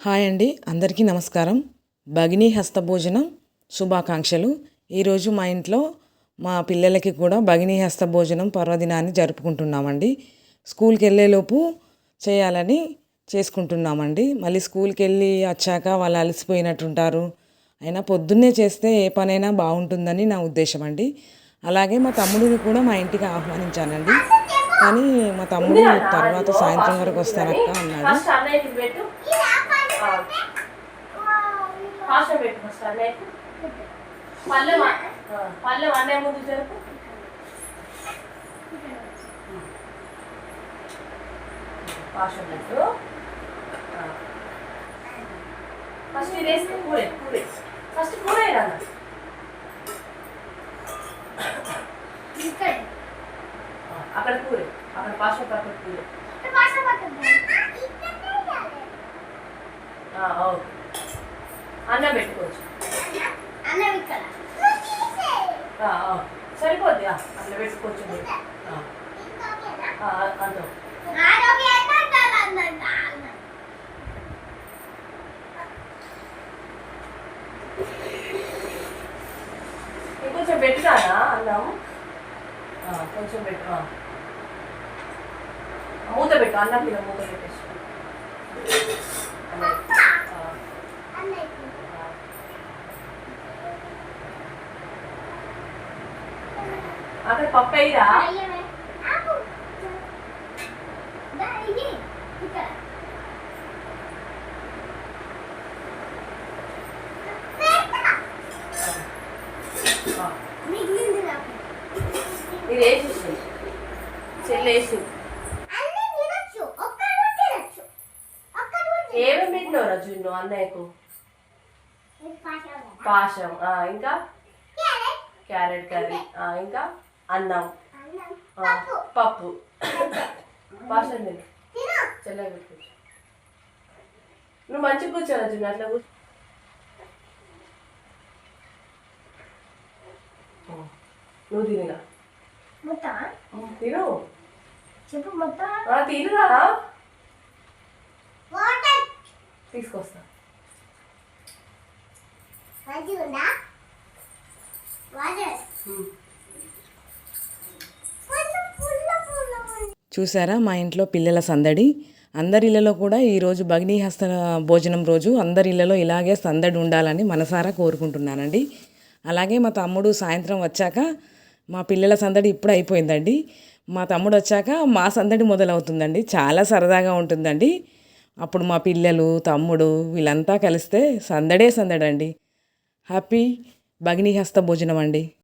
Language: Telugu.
హాయ్ అండి అందరికీ నమస్కారం. భగిని హస్త భోజనం శుభాకాంక్షలు. ఈరోజు మా ఇంట్లో మా పిల్లలకి కూడా భగిని హస్తభోజనం పర్వదినాన్ని జరుపుకుంటున్నామండి. స్కూల్కి వెళ్ళేలోపు చేయాలని చేసుకుంటున్నామండి. మళ్ళీ స్కూల్కి వెళ్ళి వచ్చాక వాళ్ళు అలసిపోయినట్టుంటారు. అయినా పొద్దున్నే చేస్తే ఏ పనైనా బాగుంటుందని నా ఉద్దేశం అండి అలాగే మా తమ్ముడిని కూడా మా ఇంటికి ఆహ్వానించానండి. కానీ మా తమ్ముడు తర్వాత సాయంత్రం వరకు వస్తానక్క అన్నాడు. ఫస్ట్ అన్నయ్యకి పెట్టు. ఫాస్ట్ పెట్టు ఫస్ట్ అన్నయ్యకి. పల్లెం ఆ, పల్లెం అన్నయ్య ముందు జరుపు. ఫాస్ట్ పెట్టు. ఫస్ట్ ఇది వేసుకో కూరే కూరే. ఫస్ట్ కూరే అక్కడ కూరే అక్కడ ఫాస్ట్ అక్కడ కూరే. అన్నం పెట్టుకోవచ్చు. సరిపోద్ది అట్లా పెట్టుకోవచ్చు. అంతే. ఇంకొంచెం పెట్టుతానా అన్నం. కొంచెం పెట్టు. మూత పెట్టు అన్నం మీద మూత పెట్టేసి. అక్కడ పప్పు ఆ. ఇది వేసి ఏమేమి పెట్టినవరా జున్ను అన్నయ్యకు? పాశం ఆ, ఇంకా? క్యారెట్. కర్రీ. ఇంకా? అన్నం. పప్పు. పాశం తిను. చెల్లె నువ్వు మంచిగా కూర్చోరా జున్ను అట్లా కూర్చో. నువ్వు తినగా తిను. చెప్పు మొత్తం. తినురా. తీసుకొస్తా. వాటర్. చూసారా మా ఇంట్లో పిల్లల సందడి? అందరి ఇళ్ళలో కూడా ఈరోజు భగినీ హస్త భోజనం రోజు అందరి ఇళ్ళలో ఇలాగే సందడి ఉండాలని మనసారా కోరుకుంటున్నానండి. అలాగే మా తమ్ముడు సాయంత్రం వచ్చాక మా పిల్లల సందడి ఇప్పుడు అయిపోయిందండి. మా తమ్ముడు వచ్చాక మా సందడి మొదలవుతుందండి. చాలా సరదాగా ఉంటుందండి. అప్పుడు మా పిల్లలు తమ్ముడు వీళ్ళంతా కలిస్తే సందడే సందడండి. హ్యాపీ భగినీ హస్త భోజనం అండి.